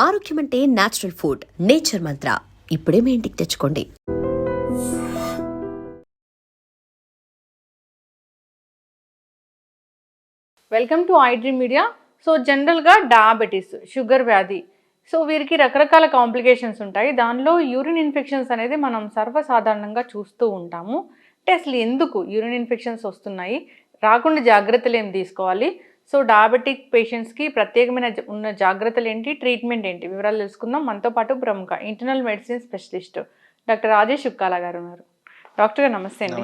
ఆరోగ్యం అంటే natural food nature మంత్ర ఇప్పుడే మీ ఇంటికి తెచ్చుకోండి. Welcome to iDream media so జనరల్గా డయాబెటీస్ షుగర్ వ్యాధి. సో వీరికి రకరకాల కాంప్లికేషన్స్ ఉంటాయి. దానిలో యూరిన్ ఇన్ఫెక్షన్స్ అనేది మనం సర్వసాధారణంగా చూస్తూ ఉంటాము. అంటే అసలు ఎందుకు యూరిన్ ఇన్ఫెక్షన్స్ వస్తున్నాయి? రాకుండా జాగ్రత్తలు ఏం తీసుకోవాలి? సో డయాబెటిక్ పేషెంట్స్కి ప్రత్యేకమైన ఉన్న జాగ్రత్తలు ఏంటి? ట్రీట్మెంట్ ఏంటి? వివరాలు తెలుసుకుందాం. మనతో పాటు ప్రముఖ internal medicine specialist doctor Rajesh Chukkala గారు ఉన్నారు. డాక్టర్ గారు నమస్తే అండి.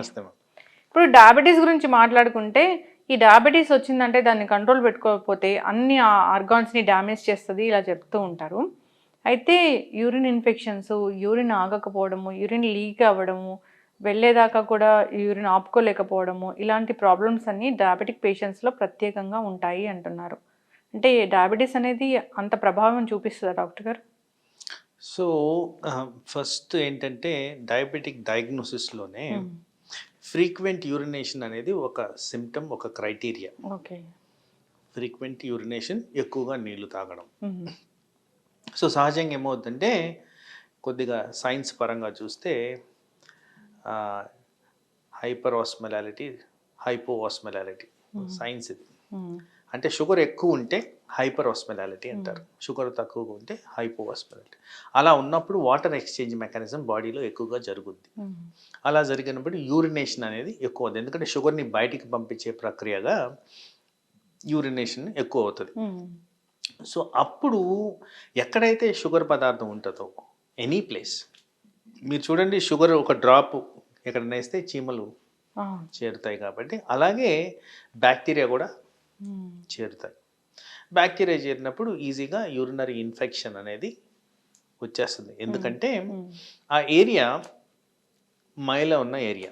ఇప్పుడు డయాబెటీస్ గురించి మాట్లాడుకుంటే ఈ డయాబెటీస్ వచ్చిందంటే దాన్ని కంట్రోల్ పెట్టుకోకపోతే అన్ని ఆర్గాన్స్ని డ్యామేజ్ చేస్తుంది ఇలా చెప్తూ ఉంటారు. అయితే యూరిన్ ఇన్ఫెక్షన్స్ యూరిన్ ఆగకపోవడము యూరిన్ లీక్ అవ్వడము వెళ్ళేదాకా కూడా యూరిన్ ఆపుకోలేకపోవడము ఇలాంటి ప్రాబ్లమ్స్ అన్ని డయాబెటిక్ పేషెంట్స్లో ప్రత్యేకంగా ఉంటాయి అంటున్నారు. అంటే డయాబెటీస్ అనేది అంత ప్రభావం చూపిస్తుందా డాక్టర్ గారు? సో ఫస్ట్ ఏంటంటే డయాబెటిక్ డయాగ్నోసిస్లోనే ఫ్రీక్వెంట్ యూరినేషన్ అనేది ఒక సిమ్టమ్ ఒక క్రైటీరియా ఓకే. ఫ్రీక్వెంట్ యూరినేషన్ ఎక్కువగా నీళ్ళు తాగడం. సో సహజంగా ఏమవుతుందంటే కొద్దిగా సైన్స్ పరంగా చూస్తే hyper osmolality hypo osmolality science ఇది. అంటే షుగర్ ఎక్కువ ఉంటే హైపర్ ఆస్మెలాలిటీ అంటారు షుగర్ తక్కువగా ఉంటే హైపో ఆస్మెలాలిటీ అలా ఉన్నప్పుడు వాటర్ ఎక్స్చేంజ్ మెకానిజం బాడీలో ఎక్కువగా జరుగుద్ది. అలా జరిగినప్పుడు యూరినేషన్ అనేది ఎక్కువ అవుతుంది ఎందుకంటే షుగర్ని బయటికి పంపించే ప్రక్రియగా యూరినేషన్ ఎక్కువ అవుతుంది. సో అప్పుడు ఎక్కడైతే షుగర్ పదార్థం ఉంటుందో ఎనీ ప్లేస్ మీరు చూడండి షుగర్ ఒక డ్రాప్ ఎక్కడ వేస్తే చీమలు చేరుతాయి కాబట్టి అలాగే బ్యాక్టీరియా కూడా చేరుతాయి. బ్యాక్టీరియా చేరినప్పుడు ఈజీగా యూరినరీ ఇన్ఫెక్షన్ అనేది వచ్చేస్తుంది. ఎందుకంటే ఆ ఏరియా మైల ఉన్న ఏరియా.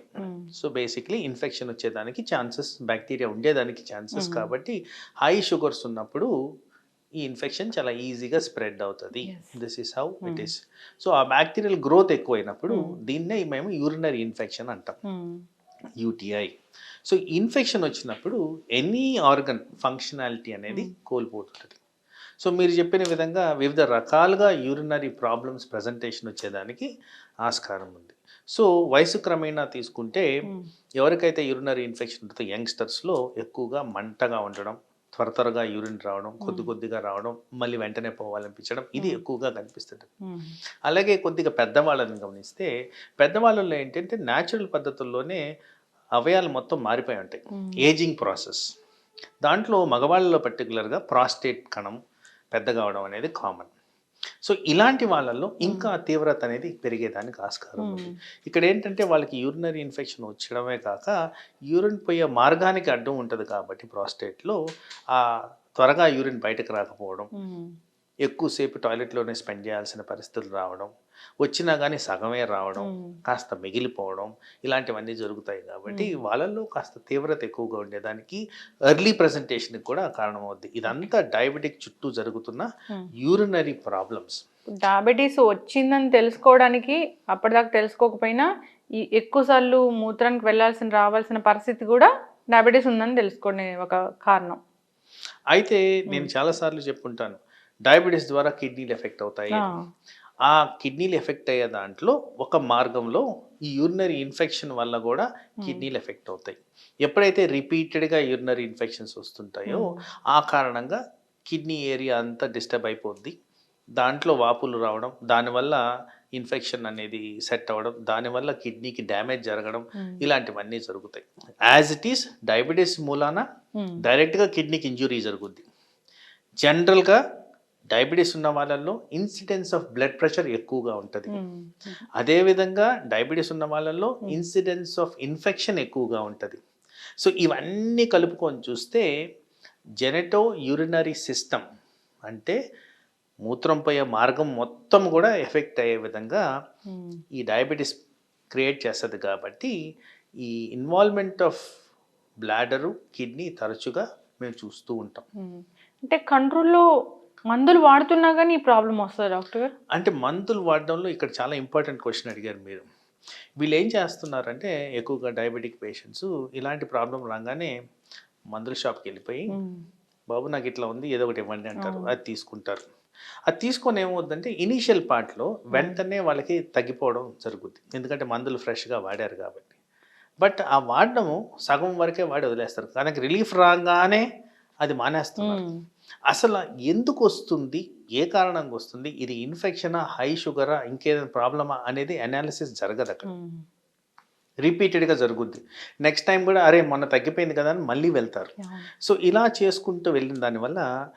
సో బేసిక్లీ ఇన్ఫెక్షన్ వచ్చేదానికి ఛాన్సెస్ బ్యాక్టీరియా ఉండేదానికి ఛాన్సెస్ కాబట్టి హై షుగర్స్ ఉన్నప్పుడు ఈ ఇన్ఫెక్షన్ చాలా ఈజీగా స్ప్రెడ్ అవుతుంది. This is how it is so ఆ బ్యాక్టీరియల్ గ్రోత్ ఎక్కువైనప్పుడు దీన్నే మేము యూరినరీ ఇన్ఫెక్షన్ అంటాం. యూటీఐ సో ఇన్ఫెక్షన్ వచ్చినప్పుడు ఎనీ ఆర్గన్ ఫంక్షనాలిటీ అనేది కోల్పోతుంటుంది. సో మీరు చెప్పిన విధంగా వివిధ రకాలుగా యూరినరీ ప్రాబ్లమ్స్ ప్రజెంటేషన్ వచ్చేదానికి ఆస్కారం ఉంది. సో వయసు క్రమేణా తీసుకుంటే ఎవరికైతే యూరినరీ ఇన్ఫెక్షన్ ఉంటుందో యంగ్స్టర్స్లో ఎక్కువగా మంటగా ఉండడం త్వర త్వరగా యూరిన్ రావడం కొద్ది కొద్దిగా రావడం మళ్ళీ వెంటనే పోవాలనిపించడం ఇది ఎక్కువగా కనిపిస్తుంది. అలాగే కొద్దిగా పెద్దవాళ్ళని గమనిస్తే పెద్దవాళ్ళలో ఏంటంటే న్యాచురల్ పద్ధతుల్లోనే అవయాలు మొత్తం మారిపోయి ఉంటాయి. ఏజింగ్ ప్రాసెస్ దాంట్లో మగవాళ్ళలో పర్టికులర్గా ప్రాస్టేట్ కణం పెద్ద కావడం అనేది కామన్ సో ఇలాంటి వాళ్ళల్లో ఇంకా తీవ్రత అనేది పెరిగేదానికి ఆస్కారం ఉంది. ఇక్కడ ఏంటంటే వాళ్ళకి యూరినరీ ఇన్ఫెక్షన్ వచ్చడమే కాక యూరిన్ పోయే మార్గానికి అడ్డం ఉంటుంది కాబట్టి ప్రాస్టేట్లో ఆ త్వరగా యూరిన్ బయటకు రాకపోవడం. ఎక్కువసేపు టాయిలెట్లోనే స్పెండ్ చేయాల్సిన పరిస్థితులు రావడం వచ్చినా కానీ సగమే రావడం కాస్త మిగిలిపోవడం ఇలాంటివన్నీ జరుగుతాయి కాబట్టి వాళ్ళల్లో కాస్త తీవ్రత ఎక్కువగా ఉండేదానికి ఎర్లీ ప్రజెంటేషన్కి కూడా కారణమవుద్ది. ఇదంతా డయాబెటిక్ చుట్టూ జరుగుతున్న యూరినరీ ప్రాబ్లమ్స్. డయాబెటీస్ వచ్చిందని తెలుసుకోవడానికి అప్పటిదాకా తెలుసుకోకపోయినా ఈ ఎక్కువసార్లు మూత్రానికి వెళ్ళాల్సిన రావాల్సిన పరిస్థితి కూడా డయాబెటీస్ ఉందని తెలుసుకునే ఒక కారణం. అయితే నేను చాలాసార్లు చెప్పుంటాను డయాబెటీస్ ద్వారా కిడ్నీలు ఎఫెక్ట్ అవుతాయి. ఆ, కిడ్నీలు ఎఫెక్ట్ అయ్యే దాంట్లో ఒక మార్గంలో ఈ యూరినరీ ఇన్ఫెక్షన్ వల్ల కూడా కిడ్నీలు ఎఫెక్ట్ అవుతాయి. ఎప్పుడైతే రిపీటెడ్గా యూరినరీ ఇన్ఫెక్షన్స్ వస్తుంటాయో ఆ కారణంగా కిడ్నీ ఏరియా అంతా డిస్టర్బ్ అయిపోద్ది. దాంట్లో వాపులు రావడం దానివల్ల ఇన్ఫెక్షన్ అనేది సెట్ అవ్వడం దానివల్ల కిడ్నీకి డ్యామేజ్ జరగడం ఇలాంటివన్నీ జరుగుతాయి. యాజ్ ఇట్ ఈస్ డయాబెటీస్ మూలాన డైరెక్ట్గా కిడ్నీకి ఇంజురీ జరుగుద్ది. జనరల్గా డయాబెటీస్ ఉన్న వాళ్ళల్లో ఇన్సిడెన్స్ ఆఫ్ బ్లడ్ ప్రెషర్ ఎక్కువగా ఉంటుంది. ఉమ్, అదేవిధంగా డయాబెటీస్ ఉన్న వాళ్ళల్లో ఇన్సిడెన్స్ ఆఫ్ ఇన్ఫెక్షన్ ఎక్కువగా ఉంటుంది. సో ఇవన్నీ కలుపుకొని చూస్తే జెనెటో యూరినరీ సిస్టమ్ అంటే మూత్రం పోయే మార్గం మొత్తం కూడా ఎఫెక్ట్ అయ్యే విధంగా ఉమ్, ఈ డయాబెటీస్ క్రియేట్ చేస్తుంది కాబట్టి ఈ ఇన్వాల్వ్మెంట్ ఆఫ్ బ్లాడరు కిడ్నీ తరచుగా మేము చూస్తూ ఉంటాం. అంటే కంట్రోల్లో మందులు వాడుతున్నా కానీ ఈ ప్రాబ్లం వస్తుంది డాక్టర్ గారు? అంటే మందులు వాడడంలో ఇక్కడ చాలా ఇంపార్టెంట్ క్వశ్చన్ అడిగారు మీరు. వీళ్ళు ఏం చేస్తున్నారంటే ఎక్కువగా డయాబెటిక్ పేషెంట్స్ ఇలాంటి ప్రాబ్లం రాగానే మందుల షాప్కి వెళ్ళిపోయి బాబు నాకు ఇట్లా ఉంది ఏదో ఒకటి ఇవ్వండి అంటారు. అది తీసుకుంటారు. అది తీసుకొని ఏమవుతుందంటే ఇనీషియల్ పార్ట్లో వెంటనే వాళ్ళకి తగ్గిపోవడం జరుగుద్ది. ఎందుకంటే మందులు ఫ్రెష్గా వాడారు కాబట్టి. బట్ ఆ వాడడము సగం వరకే వాడి వదిలేస్తారు. తనకి రిలీఫ్ రాగానే అది మానేస్తున్నారు. అసలు ఎందుకు వస్తుంది? ఏ కారణంగా వస్తుంది? ఇది ఇన్ఫెక్షనా? హై షుగరా? ఇంకేదైనా ప్రాబ్లమా? అనేది అనాలిసిస్ జరగదు అక్కడ. రిపీటెడ్గా జరుగుద్ది. నెక్స్ట్ టైం కూడా అరే మొన్న తగ్గిపోయింది కదా అని మళ్ళీ వెళ్తారు. సో ఇలా చేసుకుంటూ వెళ్ళిన దానివల్ల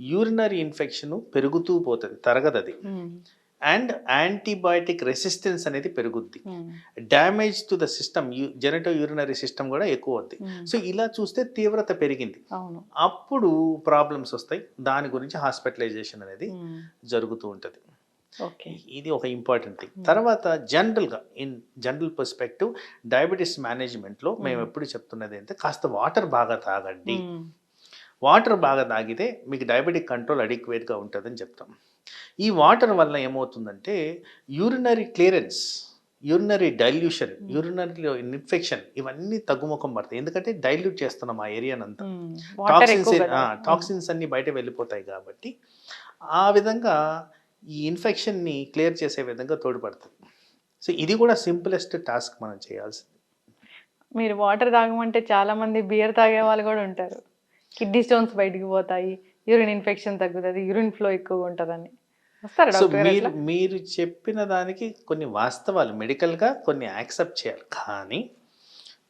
యూరినరీ ఇన్ఫెక్షన్ పెరుగుతూ పోతుంది తరగదు అది. అండ్ యాంటీబయాటిక్ రెసిస్టెన్స్ అనేది పెరుగుద్ది. మ్మ్. Damage to the system genitourinary system కూడా ఎక్కువ అవుద్ది. మ్మ్. సో ఇలా చూస్తే తీవ్రత పెరిగింది. అప్పుడు ప్రాబ్లమ్స్ వస్తాయి. దాని గురించి హాస్పిటలైజేషన్ అనేది మ్మ్. జరుగుతూ ఉంటుంది. ఓకే. ఇది ఒక ఇంపార్టెంట్ థింగ్. తర్వాత జనరల్గా ఇన్ జనరల్ పర్స్పెక్టివ్ డయాబెటీస్ మేనేజ్మెంట్లో మేము ఎప్పుడు చెప్తున్నది ఏంటంటే కాస్త వాటర్ బాగా తాగండి. వాటర్ బాగా తాగితే మీకు డయాబెటిక్ కంట్రోల్ అడిక్వేట్గా ఉంటుందని చెప్తాం. ఈ వాటర్ వల్ల ఏమవుతుందంటే urinary clearance urinary dilution urinary infection ఇవన్నీ తగ్గుముఖం పడతాయి. ఎందుకంటే డైల్యూట్ చేస్తున్నాం ఆ ఏరియానంతా టాక్సిన్స్. టాక్సిన్స్ అన్ని బయట వెళ్ళిపోతాయి కాబట్టి ఆ విధంగా ఈ ఇన్ఫెక్షన్ని క్లియర్ చేసే విధంగా తోడ్పడుతుంది సో ఇది కూడా సింపులెస్ట్ టాస్క్ మనం చేయాల్సింది. మీరు వాటర్ తాగమంటే చాలా మంది బియర్ తాగే వాళ్ళు కూడా ఉంటారు. కిడ్నీ స్టోన్స్ బయటికి పోతాయి యూరిన్ ఇన్ఫెక్షన్ తగ్గుతుంది యూరిన్ ఫ్లో ఎక్కువగా ఉంటుందని వస్తారా సో మీరు? మీరు చెప్పిన దానికి కొన్ని వాస్తవాలు మెడికల్గా కొన్ని యాక్సెప్ట్ చేయాలి కానీ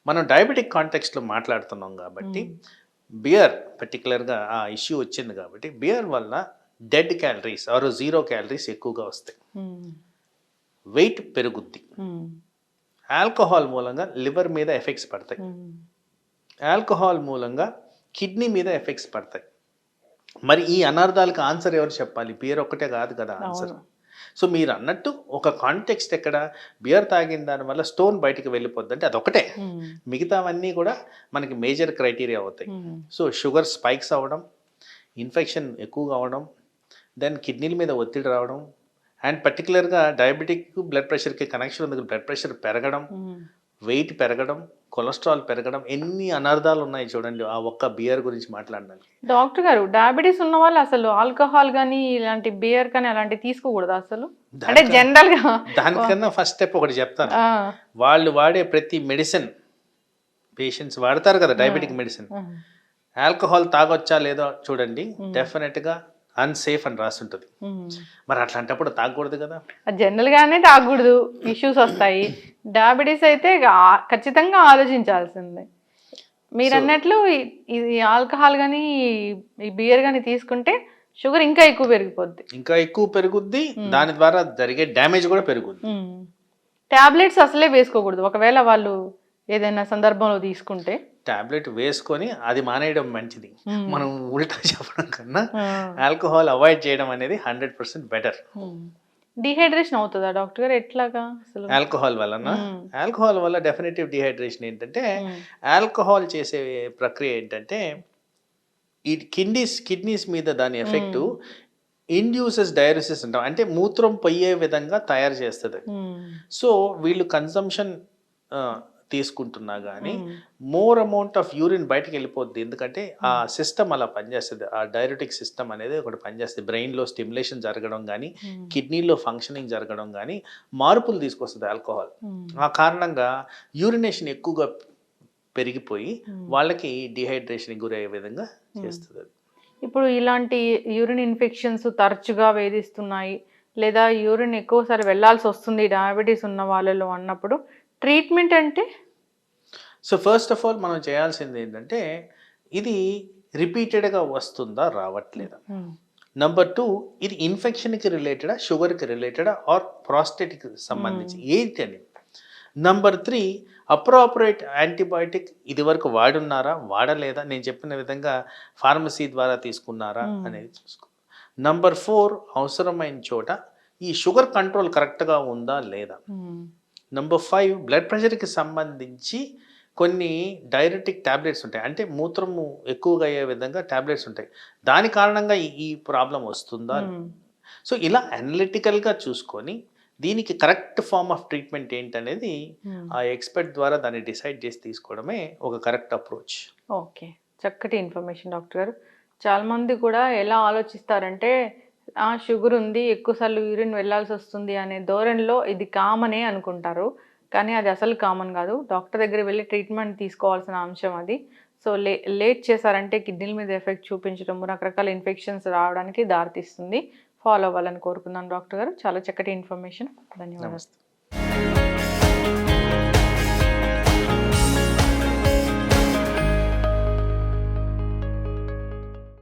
మనం డయాబెటిక్ కాంటెక్స్ట్లో మాట్లాడుతున్నాం కాబట్టి బియర్ పర్టికులర్గా ఆ ఇష్యూ వచ్చింది కాబట్టి బియర్ వల్ల dead calories or zero calories ఎక్కువగా వస్తాయి. వెయిట్ పెరుగుద్ది. ఆల్కహాల్ మూలంగా లివర్ మీద ఎఫెక్ట్స్ పడతాయి. ఆల్కహాల్ మూలంగా కిడ్నీ మీద ఎఫెక్ట్స్ పడతాయి మరి ఈ అనర్థాలకు ఆన్సర్ ఎవరు చెప్పాలి బియర్ ఒక్కటే కాదు కదా ఆన్సర్. సో మీరు అన్నట్టు ఒక కాంటెక్స్ట్ ఎక్కడ బియర్ తాగిన దానివల్ల స్టోన్ బయటికి వెళ్ళిపోద్ది అంటే అదొకటే. మిగతావన్నీ కూడా మనకి మేజర్ క్రైటీరియా అవుతాయి. సో షుగర్ స్పైక్స్ అవ్వడం ఇన్ఫెక్షన్ ఎక్కువగా అవడం దెన్ కిడ్నీల మీద ఒత్తిడి రావడం అండ్ పర్టికులర్గా డయాబెటిక్ బ్లడ్ ప్రెషర్కి కనెక్షన్ ఉంది బ్లడ్ ప్రెషర్ పెరగడం. వెయిట్ పెరగడం కొలెస్ట్రాల్ పెరగడం ఎన్ని అనర్థాలు ఉన్నాయి చూడండి ఆ ఒక్క బియర్ గురించి మాట్లాడడానికి. డాక్టర్ గారు డయాబెటీస్ ఉన్న వాళ్ళు అసలు ఆల్కహాల్ కానీ ఇలాంటి బియర్ కానీ అలాంటివి తీసుకోకూడదు అసలు? అంటే జనరల్గా దానికన్నా ఫస్ట్ స్టెప్ ఒకటి చెప్తాను. వాళ్ళు వాడే ప్రతి మెడిసిన్ పేషెంట్స్ వాడతారు కదా డయాబెటిక్ మెడిసిన్ ఆల్కహాల్ తాగొచ్చా లేదో చూడండి డెఫినెట్గా అన్సేఫ్ అని రాస్తుంటుంది. మరి అట్లాంటప్పుడు తాగకూడదు కదా. జనరల్ గానే తాగకూడదు ఇష్యూస్ వస్తాయి. డయాబెటీస్ అయితే ఖచ్చితంగా ఆలోచించాల్సిందే. మీరు అన్నట్లు ఇది ఆల్కహాల్ కానీ ఈ బియర్ కానీ తీసుకుంటే షుగర్ ఇంకా ఎక్కువ పెరిగిపోద్ది. ఇంకా ఎక్కువ పెరుగుద్ది దాని ద్వారా జరిగే డ్యామేజ్ కూడా పెరుగుద్ది. టాబ్లెట్స్ అసలే వేసుకోకూడదు. ఒకవేళ వాళ్ళు ఏదైనా సందర్భంలో తీసుకుంటే. టాబ్లెట్ వేసుకొని అది మానేయడం మంచిది. మనం ఉల్టా చెప్పడం కన్నా ఆల్కహాల్ అవాయిడ్ చేయడం అనేది హండ్రెడ్ పర్సెంట్ బెటర్. డిహైడ్రేషన్ అవుతుందా డాక్టర్ గారు ఎట్లాగా అసలు ఆల్కహాల్ వలన మ్మ్. ఆల్కహాల్ వల్ల డెఫినెటివ్ డిహైడ్రేషన్ ఏంటంటే. ఆల్కహాల్ చేసే ప్రక్రియ ఏంటంటే ఈ కిడ్నీస్ కిడ్నీస్ మీద దాని ఎఫెక్ట్ ఇండ్యూసెస్ డయాలిసిస్ అంటాం అంటే మూత్రం పోయే విధంగా తయారు చేస్తుంది. సో వీళ్ళు కన్సంప్షన్ తీసుకుంటున్నా కానీ. మోర్ అమౌంట్ ఆఫ్ యూరిన్ బయటకు వెళ్ళిపోద్ది ఎందుకంటే ఆ సిస్టమ్ అలా పనిచేస్తుంది. ఆ డైరెటిక్ సిస్టమ్ అనేది ఒకటి పనిచేస్తుంది. బ్రెయిన్లో స్టిమ్యులేషన్ జరగడం కానీ. కిడ్నీలో ఫంక్షనింగ్ జరగడం కానీ మార్పులు తీసుకొస్తుంది ఆల్కహాల్. ఆ కారణంగా యూరినేషన్ ఎక్కువగా పెరిగిపోయి వాళ్ళకి డిహైడ్రేషన్ గురయ్యే విధంగా చేస్తుంది. ఇప్పుడు ఇలాంటి యూరిన్ ఇన్ఫెక్షన్స్ తరచుగా వేధిస్తున్నాయి. లేదా యూరిన్ ఎక్కువసారి వెళ్ళాల్సి వస్తుంది డయాబెటీస్ ఉన్న వాళ్ళలో అన్నప్పుడు ట్రీట్మెంట్ అంటే? సో ఫస్ట్ ఆఫ్ ఆల్ మనం చేయాల్సింది ఏంటంటే ఇది రిపీటెడ్గా వస్తుందా రావట్లేదా? నంబర్ టూ ఇది ఇన్ఫెక్షన్కి రిలేటెడా షుగర్కి రిలేటెడా ఆర్ ప్రాస్టేట్కి సంబంధించి? ఏంటి అని? నంబర్ త్రీ అప్రాపరేట్ యాంటీబయాటిక్ ఇది వరకు వాడున్నారా వాడలేదా? నేను చెప్పిన విధంగా ఫార్మసీ ద్వారా తీసుకున్నారా అనేది చూసుకో. నంబర్ ఫోర్ అవసరమైన చోట ఈ షుగర్ కంట్రోల్ కరెక్ట్గా ఉందా లేదా? నంబర్ ఫైవ్ బ్లడ్ ప్రెషర్కి సంబంధించి కొన్ని డైరెటిక్ టాబ్లెట్స్ ఉంటాయి. అంటే మూత్రము ఎక్కువగా అయ్యే విధంగా టాబ్లెట్స్ ఉంటాయి. దాని కారణంగా ఈ- ప్రాబ్లం వస్తుందా? సో ఇలా అనలిటికల్గా చూసుకొని దీనికి కరెక్ట్ ఫార్మ్ ఆఫ్ ట్రీట్మెంట్ ఏంటనేది ఆ ఎక్స్పర్ట్ ద్వారా దాన్ని డిసైడ్ చేసి తీసుకోవడమే ఒక కరెక్ట్ అప్రోచ్ ఓకే చక్కటి ఇన్ఫర్మేషన్ డాక్టర్ గారు. చాలా మంది కూడా ఎలా ఆలోచిస్తారంటే షుగర్ ఉంది ఎక్కువసార్లు యూరిన్ వెళ్ళాల్సి వస్తుంది అనే ధోరణిలో ఇది కామనే అనుకుంటారు. కానీ అది అసలు కామన్ కాదు. డాక్టర్ దగ్గర వెళ్ళి ట్రీట్మెంట్ తీసుకోవాల్సిన అంశం అది. సో లే లేట్ చేశారంటే కిడ్నీల మీద ఎఫెక్ట్ చూపించడం రకరకాల ఇన్ఫెక్షన్స్ రావడానికి దారితీస్తుంది. ఫాలో అవ్వాలని కోరుకున్నాను డాక్టర్ గారు. చాలా చక్కటి ఇన్ఫర్మేషన్. ధన్యవాదాలు.